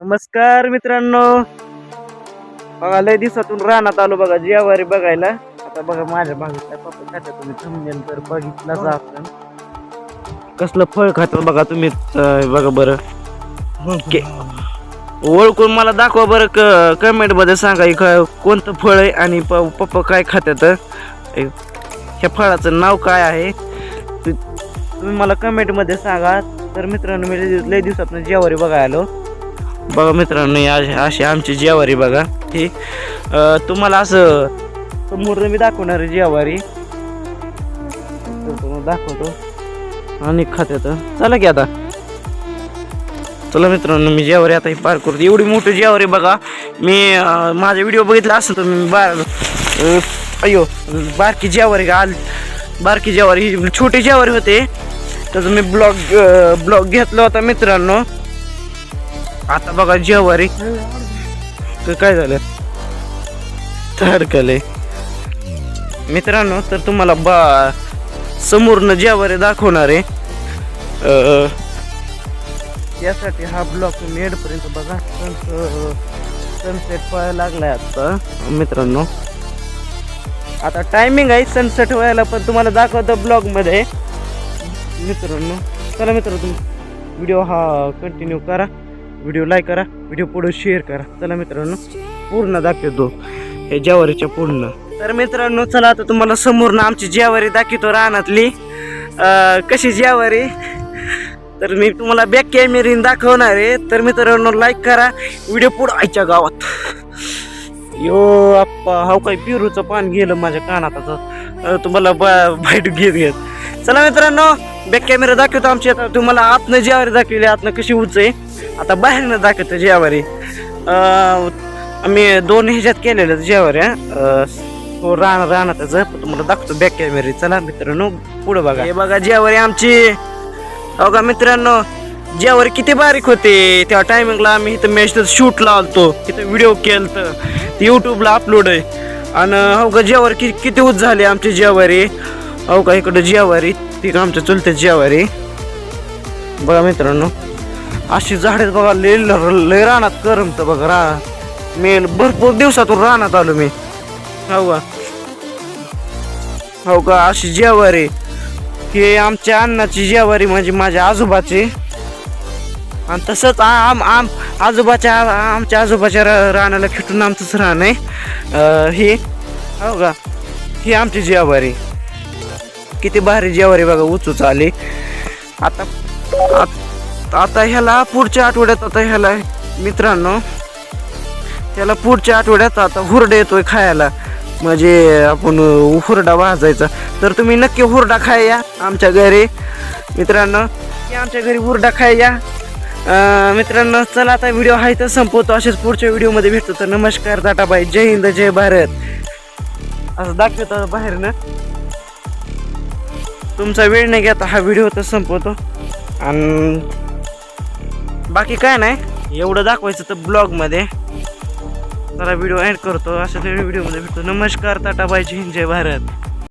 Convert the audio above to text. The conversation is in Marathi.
नमस्कार मित्रांनो. बघा लय दिवसातून रानात आलो बघा जेवारी बघायला. आता बघा माझ्या बागेतला पप्पा खात्या तुम्ही थांबेल तर बघितलाच आपण कसलं फळ खातात बघा तुम्ही अं, बघा बरं. के- ओळखून मला दाखवा बरं क कमेंटमध्ये सांगा हे काय कोणतं फळ आहे आणि प- पप्पा काय खात्यात? हे- ह्या फळाचं नाव काय आहे? ते तुम्ही मला कमेंटमध्ये सांगा. तर मित्रांनो मी लय लय दिवसातून जेवारी बघायला आलो. बघा मित्रांनो अशी आमची जेवारी बघा. ही तुम्हाला असं समोर मी दाखवणार आहे जेवारी. दाखवतो. आणि खात्यात. चला की आता. चला मित्रांनो मी जेवारी आता ही पार करतो. एवढी मोठी जेवारी बघा. मी माझा व्हिडिओ बघितला असेल तर मी बार अयो बारकी जेवारी आल बारकी जेवारी. ही छोटी जेवारी होते. त्याचा मी ब्लॉग ब्लॉग घेतला होता मित्रांनो. आता बघा जेवारी. काय झालं? अडकले मित्रांनो तर तुम्हाला बा समोरनं जेवारी दाखवणार आहे. अं, त्यासाठी हा ब्लॉग तुम्ही एडपर्यंत बघा. सनसेट व्हायला लागलाय आता मित्रांनो. आता टायमिंग आहे सनसेट व्हायला पण तुम्हाला दाखवतो ब्लॉगमध्ये मित्रांनो चला मित्र तुम्ही व्हिडिओ हा कंटिन्यू करा. व्हिडिओ लाईक करा व्हिडिओ पुढे शेअर करा. चला मित्रांनो पूर्ण दाखवतो. हे जेवारीच्या पूर्ण. तर मित्रांनो चला आता तुम्हाला समोरनं आमची जेवारी दाखवतो रानातली. कशी जेवारी? तर मी तुम्हाला बॅक कॅमेरीन दाखवणार आहे. तर मित्रांनो लाईक करा. व्हिडिओ पुढं आयच्या गावात. यो आप्पा हाव काही पिरूचं पान गेलं माझ्या कानात तुम्हाला बा- बाईट घेत घेत. चला मित्रांनो बॅक कॅमेरा दाखवतो आमची. आता तुम्हाला आतनं जेवारी दाखवली. आतनं कशी उंच आहे आता बाहेरनं दाखवतो जेवारी. आम्ही दोन ह्याच्यात केलेलं जेवारी हो. रान रानातच तुम्हाला दाखवतो बॅक कॅमेरे चला मित्रांनो पुढं बघा. हे बघा जेवारी आमची. हो का मित्रांनो? ज्यावर किती बारीक होते. त्या टायमिंगला आम्ही इथं मॅच शूट लावतो तिथं व्हिडिओ केलं तर ते यूट्यूबला अपलोड आहे. आणि हो का जेवारी कि किती उच झाले आमची जेवारी? हो का इकडं जेवारी. ती आमच्या चुलते जेवारी. बघा मित्रांनो. अशी झाडे बघा लय लय रानात करमत बघा रा. मी भरपूर दिवसातून रानात आलो मी. हो का? हो का? अशी जेवारी. हे आमच्या अण्णाची जेवारी म्हणजे माझ्या आजोबाची. आणि तसंच आम आम आजोबाच्या आमच्या आजोबाच्या रा- रानाला खिटून आमचंच रान आहे. हे हो का? ही आमची जेवारी. किती भारी जेवारी बघा उचूच आली. आता आता ह्याला पुढच्या आठवड्यात आता ह्याला मित्रांनो त्याला पुढच्या आठवड्यात आता हुरडा येतोय खायला. म्हणजे आपण हुरडा भाजायचा. तर तुम्ही नक्की हुरडा खाय या आमच्या घरी. मित्रांनो की आमच्या घरी हुरडा खाय या. मित्रांनो चला आता व्हिडिओ आहे तर संपवतो. असेच पुढच्या व्हिडिओमध्ये भेटतो. तर नमस्कार दाटाबाई जय हिंद जय भारत. असं दाखवतो बाहेरनं तुमचा वेळ नाही घेता. हा व्हिडिओ तर संपवतो. आणि बाकी काय नाही. एवढं दाखवायचं तर ब्लॉगमध्ये जरा व्हिडिओ ॲड करतो. असं व्हिडिओमध्ये भेटतो नमस्कार टाटा बायची जय भारत.